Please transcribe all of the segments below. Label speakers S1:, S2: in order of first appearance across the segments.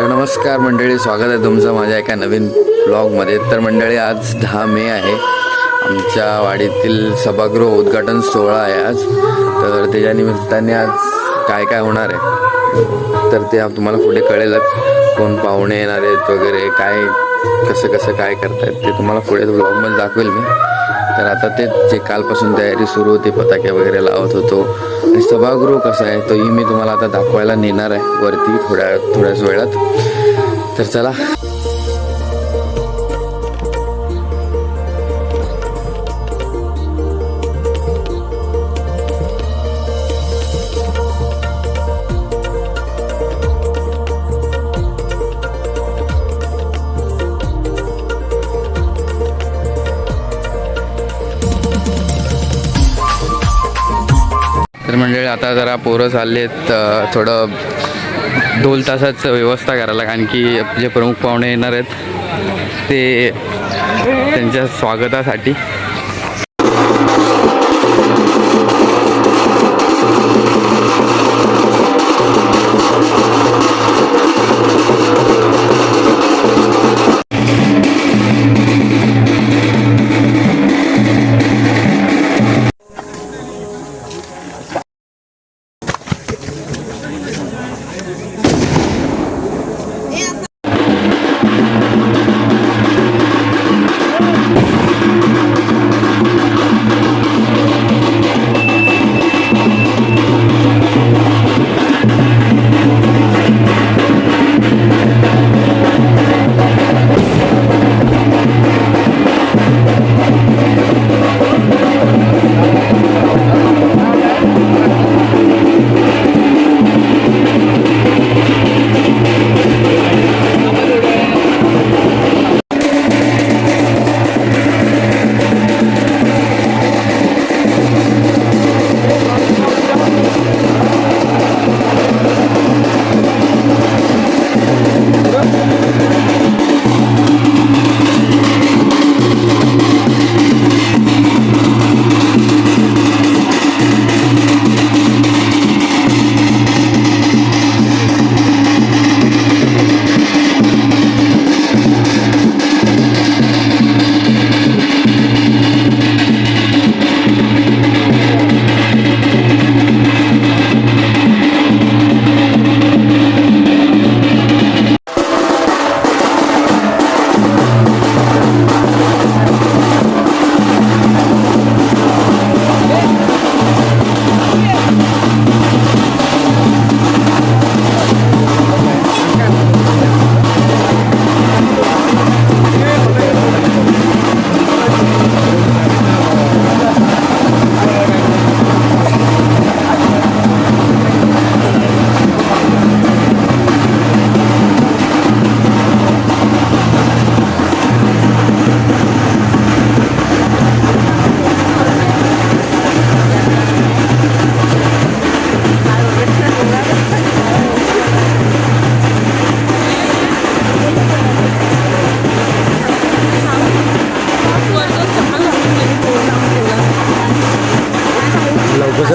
S1: तर नमस्कार मंडळी स्वागत आहे तुमचं माझ्या एका नवीन ब्लॉगमध्ये तर मंडळी आज दहा मे आहे. आमच्या वाडीतील सभागृह उद्घाटन सोहळा आहे आज. तर त्याच्या निमित्ताने आज काय काय होणार आहे? तर ते तुम्हाला पुढे कळेलच. कोण पाहुणे येणार आहेत वगैरे काय कसं कसं काय करतायत ते तुम्हाला पुढे ब्लॉगमध्ये दाखवेल मी. तर आता ते जे कालपासून तयारी सुरू होती पताके वगैरे लावत होतो. आणि सभागृह कसा आहे तोही मी तुम्हाला आता दाखवायला नेणार आहे वरती थोड्या थोड्याच वेळात. तर चला. मंडळी आता जरा पोरं चालले आहेत थोडं ढोल तासाचं व्यवस्था करायला कारण की जे प्रमुख पाहुणे येणार आहेत ते त्यांच्या स्वागतासाठी.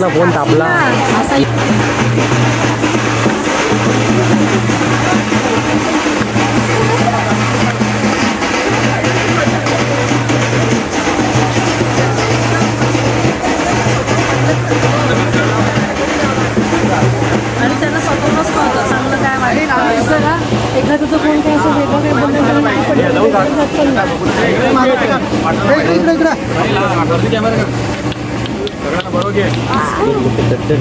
S2: ना फोन तापला
S1: तर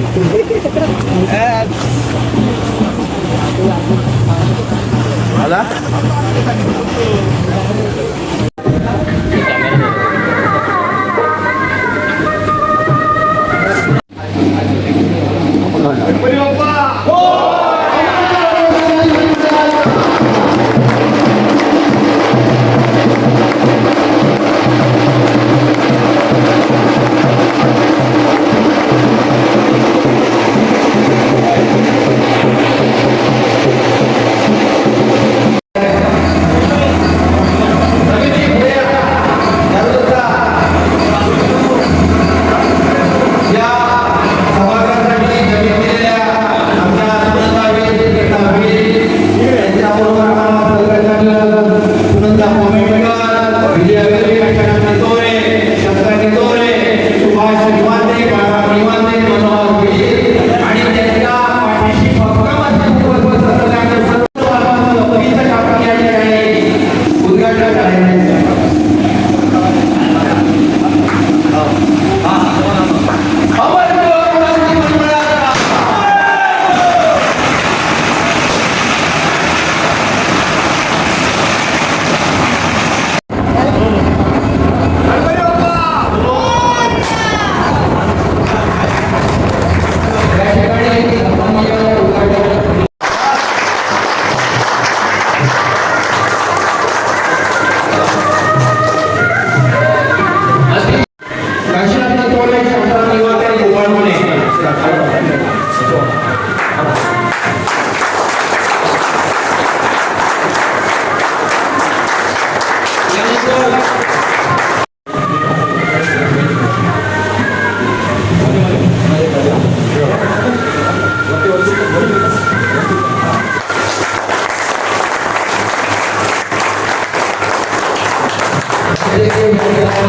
S3: ठिकाणी उद्घाटन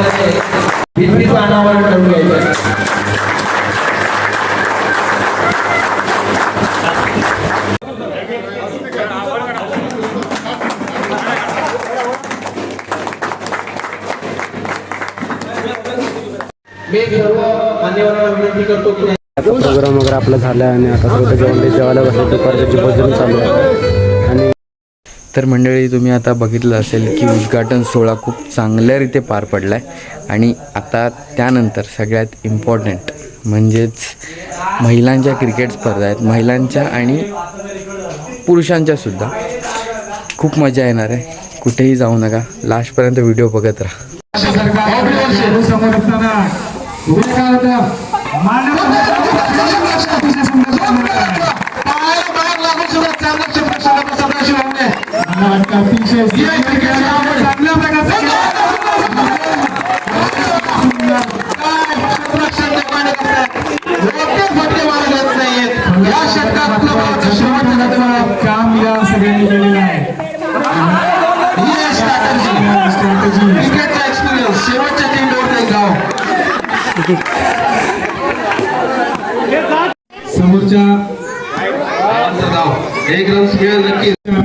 S3: भिंतीचं अनावरण करून घ्यायचं मी सर्व मान्यवरांना विनंती करतो की
S2: प्रोग्राम वगैरे आपला झाला आणि आता जेवण जेवायला बसलं दुपारचं भोजन चालू आहे.
S1: तर मंडळी तुम्ही आता बघितलं असेल की उद्घाटन सोहळा खूप चांगल्यारीते पार पडला आहे आणि आता त्यानंतर सगळ्यात इम्पॉर्टंट म्हणजेच महिलांच्या क्रिकेट स्पर्धा आहेत. महिलांच्या आणि पुरुषांच्या सुद्धा. खूप मजा येणार आहे. कुठेही जाऊ नका. लास्टपर्यंत व्हिडिओ बघत राहा.
S4: मला वाटतं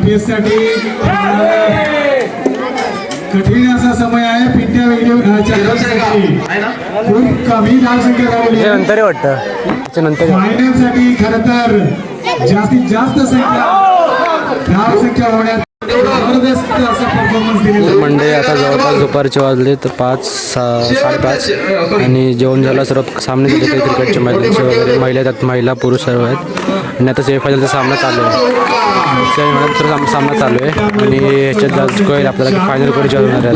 S3: नक्की
S4: अभ्यास साठी कठीण असा समय आहे पिंट्या
S3: ना
S4: खूप कमी धावसंख्या झालेली
S2: नंतर वाटतं. त्याच्यानंतर
S4: फायनलसाठी खर तर जास्तीत जास्त संख्या धावसंख्या होण्यात
S2: मंडळी आता जवळपास दुपारचे वाजले तर पाच सा साडेपाच. आणि जेवण झालं सर्व सामने झाले काही क्रिकेटचे मैदानचे वगैरे. महिला त्यात महिला पुरुष सर्व आहेत. आणि आता सेमीफायनलचा सामना चालू आहे. सेमीफायनल तर साम- सामना चालू आहे. आणि ह्याच्यात जास्त कळेल आपल्याला की फायनल कोणी होणार आहे?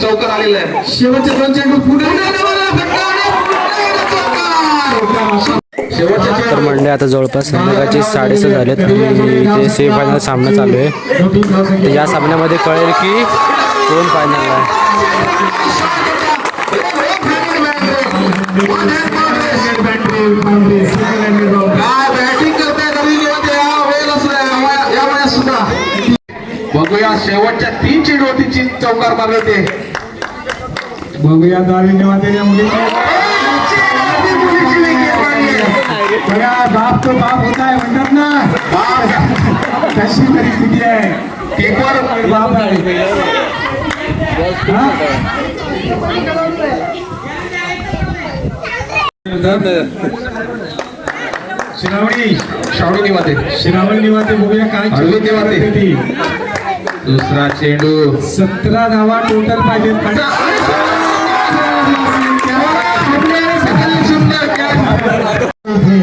S3: चौकार आलेला आहे.
S2: झाले. आता जवळपास संध्याकाळचे साडेसहा झालेत आणि ते सेमीफायनल सामना चालू आहे. तर या सामन्यामध्ये कळेल की कोण फायनल आहे.
S3: बघूया शेवटच्या तीन चेंडू होती चौकार मारले ते
S4: बघूया धन्यवाद या मुलीची. बघा बाप तो बाप होता है म्हणतात ना। कशी परिस्थिती आहे
S3: कीपर
S4: बाप आहे हा? शिरावणी
S3: शावणी निवाते
S4: शिरावणी निवाते बघूया काय
S3: निवाते.
S4: ती
S3: दुसरा चेंडू।
S4: सतरा धावा टोटल पाहिजेत.
S3: ते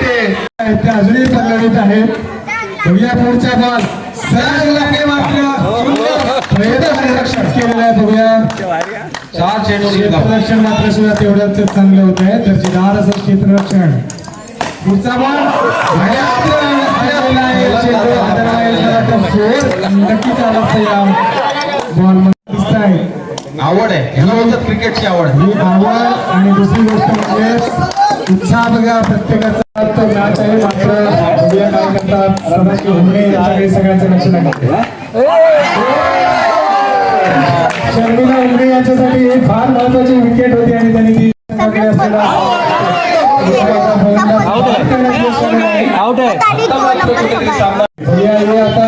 S4: ते अजूनही पल्लवित आहेत पुढचा बॉल सरळ लागले मात्र रक्षण केलेला आहे
S3: चार
S4: क्षेत्ररक्षण मात्र सुद्धा तेवढंच चांगलं होत. आहे दर्जेदार असं क्षेत्ररक्षण
S3: आवड आहे ह्याला बोलतात क्रिकेटची आवड
S4: ही आवड आणि दुसरी गोष्ट म्हणजे उत्साह बघा प्रत्येकाचा तो मॅच आहे मात्र बघूया काय करतात सदाशिव हुमणे यांच्याकडे सगळ्यांचं लक्ष लागतं शर्मिला हुमणे यांच्यासाठी ही फार महत्वाची विकेट होती आणि त्यांनी ती असलेला आलेलं आहे. हे आता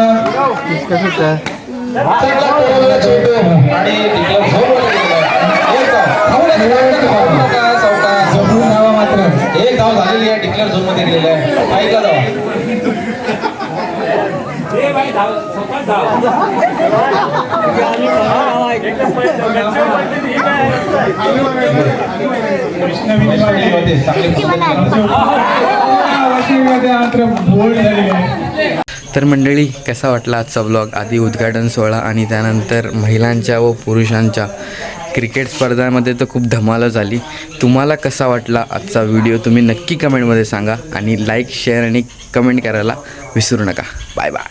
S3: चांगला पळवलेला चेंडू आणि तिकडे झोपवला गेलेला. एक धाव. धावला तिकडे धावला का चौका?
S4: जमून धावा मात्र
S3: एक धाव झालेली आहे डिक्लेअर झोनमध्ये गेलेला आहे ऐकला धावा
S4: नवीन पाहिजे
S3: होते चांगले
S4: मात्र बोल्ड झालेली आहे
S1: तर मंडळी कसा वाटला आजचा ब्लॉग आधी उद्घाटन सोहळा आणि त्यानंतर महिलांच्या व पुरुषांच्या क्रिकेट स्पर्धांमध्ये तर खूप धमाल झाली. तुम्हाला कसा वाटला आजचा व्हिडिओ तुम्ही नक्की कमेंटमध्ये सांगा आणि लाईक शेअर आणि कमेंट करायला विसरू नका. Bye bye